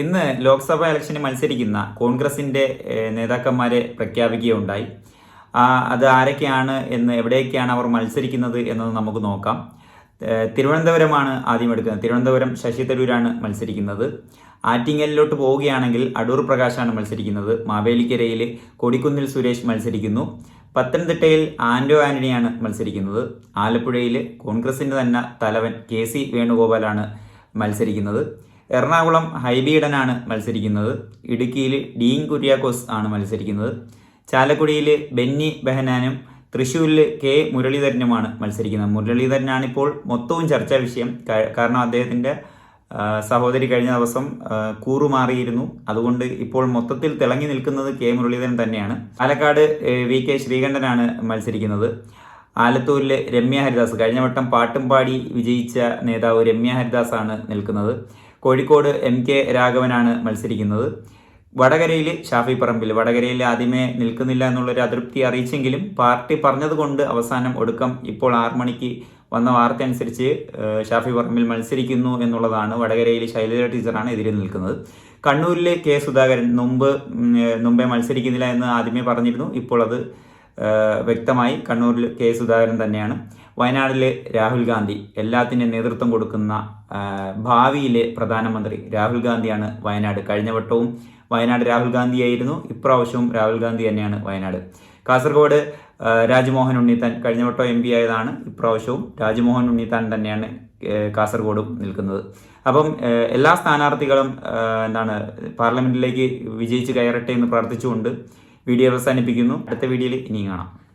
ഇന്ന് ലോക്സഭാ ഇലക്ഷന് മത്സരിക്കുന്ന കോൺഗ്രസിന്റെ നേതാക്കന്മാരെ പ്രഖ്യാപിക്കുകയുണ്ടായി. അത് ആരൊക്കെയാണ് എന്ന് എവിടെയൊക്കെയാണ് അവർ മത്സരിക്കുന്നത് എന്നത് നമുക്ക് നോക്കാം. തിരുവനന്തപുരമാണ് ആദ്യം എടുക്കുന്നത്. തിരുവനന്തപുരം ശശി തരൂരാണ് മത്സരിക്കുന്നത്. ആറ്റിങ്ങലിലോട്ട് പോവുകയാണെങ്കിൽ അടൂർ പ്രകാശാണ് മത്സരിക്കുന്നത്. മാവേലിക്കരയിൽ കൊടിക്കുന്നിൽ സുരേഷ് മത്സരിക്കുന്നു. പത്തനംതിട്ടയിൽ ആൻഡോ ആന്റണിയാണ് മത്സരിക്കുന്നത്. ആലപ്പുഴയിൽ കോൺഗ്രസിന്റെ തന്നെ തലവൻ കെ സി വേണുഗോപാലാണ് മത്സരിക്കുന്നത്. എറണാകുളം ഹൈബീഡനാണ് മത്സരിക്കുന്നത്. ഇടുക്കിയിൽ ഡീൻ കുര്യാക്കോസ് ആണ് മത്സരിക്കുന്നത്. ചാലക്കുടിയിൽ ബെന്നി ബെഹനാനും തൃശ്ശൂരിൽ കെ മുരളീധരനുമാണ് മത്സരിക്കുന്നത്. മുരളീധരനാണ് ഇപ്പോൾ മൊത്തവും ചർച്ചാ വിഷയം. കാരണം അദ്ദേഹത്തിന്റെ സഹോദരി കഴിഞ്ഞ ദിവസം കൂറുമാറിയിരുന്നു. അതുകൊണ്ട് ഇപ്പോൾ മൊത്തത്തിൽ തിളങ്ങി നിൽക്കുന്നത് കെ മുരളീധരൻ തന്നെയാണ്. പാലക്കാട് വി കെ ശ്രീകണ്ഠനാണ് മത്സരിക്കുന്നത്. ആലത്തൂരിലെ രമ്യ ഹരിദാസ് കഴിഞ്ഞ വട്ടം പാട്ടും പാടി വിജയിച്ച നേതാവ് രമ്യ ഹരിദാസ് ആണ് നിൽക്കുന്നത്. കോഴിക്കോട് എം കെ രാഘവനാണ് മത്സരിക്കുന്നത്. വടകരയിൽ ഷാഫി പറമ്പിൽ വടകരയിൽ ആദ്യമേ നിൽക്കുന്നില്ല എന്നുള്ളൊരു അതൃപ്തി അറിയിച്ചെങ്കിലും പാർട്ടി പറഞ്ഞതുകൊണ്ട് അവസാനം ഒടുക്കം ഇപ്പോൾ ആറു മണിക്ക് വന്ന വാർത്ത അനുസരിച്ച് ഷാഫി പറമ്പിൽ മത്സരിക്കുന്നു എന്നുള്ളതാണ് വടകരയിൽ ശൈലജ ടീച്ചറാണ് എതിരെ നിൽക്കുന്നത്. കണ്ണൂരിലെ കെ സുധാകരൻ മുമ്പ് മുമ്പേ മത്സരിക്കുന്നില്ല എന്ന് ആദ്യമേ പറഞ്ഞിരുന്നു. ഇപ്പോൾ അത് വ്യക്തമായി കണ്ണൂരിൽ കെ സുധാകരൻ തന്നെയാണ്. വയനാടിലെ രാഹുൽ ഗാന്ധി എല്ലാത്തിന്റെ നേതൃത്വം കൊടുക്കുന്ന ഭാവിയിലെ പ്രധാനമന്ത്രി രാഹുൽ ഗാന്ധിയാണ് വയനാട്. കഴിഞ്ഞ വട്ടവും വയനാട് രാഹുൽ ഗാന്ധിയായിരുന്നു. ഇപ്രാവശ്യവും രാഹുൽ ഗാന്ധി തന്നെയാണ് വയനാട്. കാസർഗോഡ് രാജ്മോഹൻ ഉണ്ണിത്താൻ കഴിഞ്ഞ വട്ടം എം പി ആയതാണ്. ഇപ്രാവശ്യവും രാജ്മോഹൻ ഉണ്ണിത്താൻ തന്നെയാണ് കാസർഗോഡും നിൽക്കുന്നത്. അപ്പം എല്ലാ സ്ഥാനാർത്ഥികളും എന്താണ് പാർലമെന്റിലേക്ക് വിജയിച്ച് കയറട്ടെ എന്ന് പ്രാർത്ഥിച്ചുകൊണ്ട് വീഡിയോ അവസാനിപ്പിക്കുന്നു. അടുത്ത വീഡിയോയിൽ ഇനിയും കാണാം.